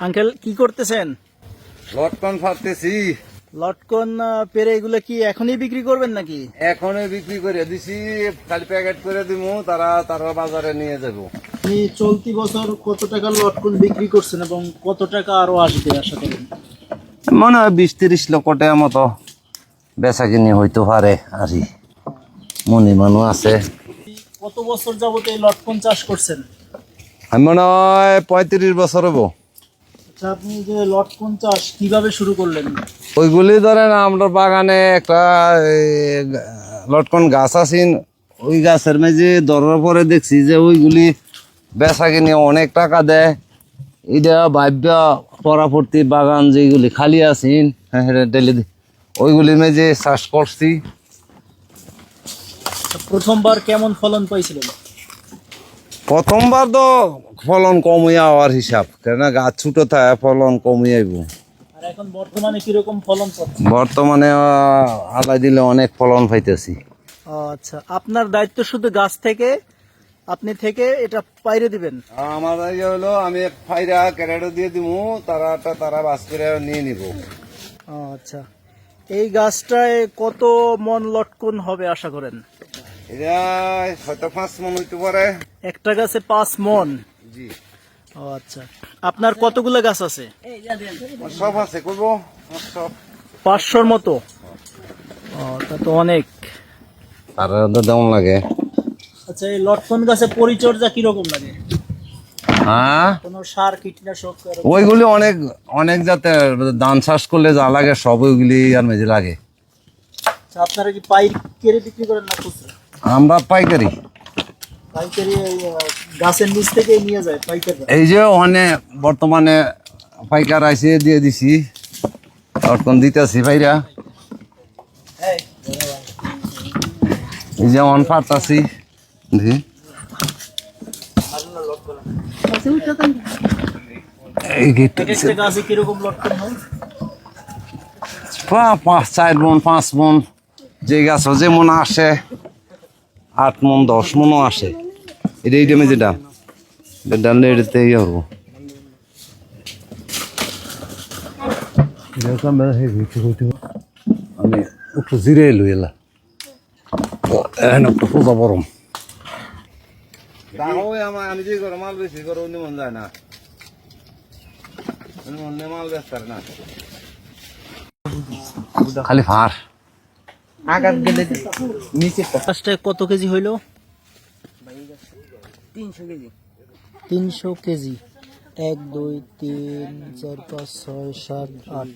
Uncle কি করতেছেন? লটকন ফাটতেছি। লটকন পেরে এগুলো কি এখনই বিক্রি করবেন নাকি? এখনই বিক্রি করে দিছি খালি প্যাকেট করে দিব তারা তারা বাজারে নিয়ে যাব। আপনি চলতি বছর কত টাকা লটকন বিক্রি করছেন এবং কত টাকা আরও আসবে আশা করেন মনে হয় বিশ তিরিশ লক্ষ টাকা মতো বেচা কিনি হইতে পারে আরই। মনি মানুষ আছে। কত বছর যাবত এই লটকন চাষ করছেন? আমি মনে হয় পঁয়ত্রিশ বছর হব। আচ্ছা আপনি যে লটকন চাষ কীভাবে শুরু করলেন? ওইগুলি ধরেন আমরা বাগানে একটা লটকন গাছ আছেন ওই গাছের মেঝে ধরার পরে দেখছি যে ওইগুলি বেচা কিনে অনেক টাকা দেয়। এটা ভাব্যা পরাপর্তি বাগান যেগুলি খালি আছেন হ্যাঁ হ্যাঁ ডেলি ওইগুলির মেঝে চাষ করছি। আচ্ছা, প্রথমবার কেমন ফলন পাইছিলেন? প্রথমবার তো ফলন কমিয়ে হওয়ার হিসাব কেননা গাছ ছোটো থাকে ফলন কমিয়ে আইব আর এখন বর্তমানে কীরকম ফলন বর্তমানে আলাই দিলে অনেক ফলন পাইতেছি। আচ্ছা। আপনার দায়িত্ব শুধু গাছ থেকে আপনি থেকে এটা পাইরে দিবেন? আমার ইয়ে হলো আমি ফাইরা ক্যারেটও দিয়ে দিব তারা তারা বাস করে নিয়ে নিব। আচ্ছা। এই গাছটায় কত মন লটকন হবে আশা করেন? এটা হয়তো পাঁচ মন হইতে পারে। একটা গাছে পাঁচ মন? জি। ও আচ্ছা। আপনার কতগুলো গাছ আছে? সব আছে করব? সব। পাঁচশোর মতো? ও তা তো অনেক। আর তেমন লাগে? আচ্ছা এই লটকন গাছে পরিচর্যা কীরকম লাগে? হ্যাঁ? কোন সার কীটনাশক ওইগুলি অনেক অনেক জাতের ধান চাষ করলে যা লাগে সব ওইগুলি আর মেঝে লাগে। আচ্ছা, আপনারা কি পাইকারি বিক্রি করেন না খুচরা? আমরা পাইকারি। এই, যে অনেক বর্তমানে পাইকার আইসে দিয়ে দিছি। অটকন দিতেছি ভাইরা। এই যে অন পাতাছি দেখি। পাঁচ চার বোন পাঁচ বোন যে গাছ যেমন আসে। আট মন দশ মনও আসে। এটা এই টাইমে যেটা ডালে এটাতে ইয়ে হব। আমি একটু জিরে এলো এলা। এখন একটু পূজা গরম আমি যে করো মাল বেশি করো অন্য মন যায় না। অন্য মাল ব্যস্ত না। খালি ফার আঘাত গেলে নিচে গাছটায় কত কেজি হইল? তিনশো কেজি। তিনশো কেজি। এক দুই তিন চার পাঁচ ছয় সাত আট।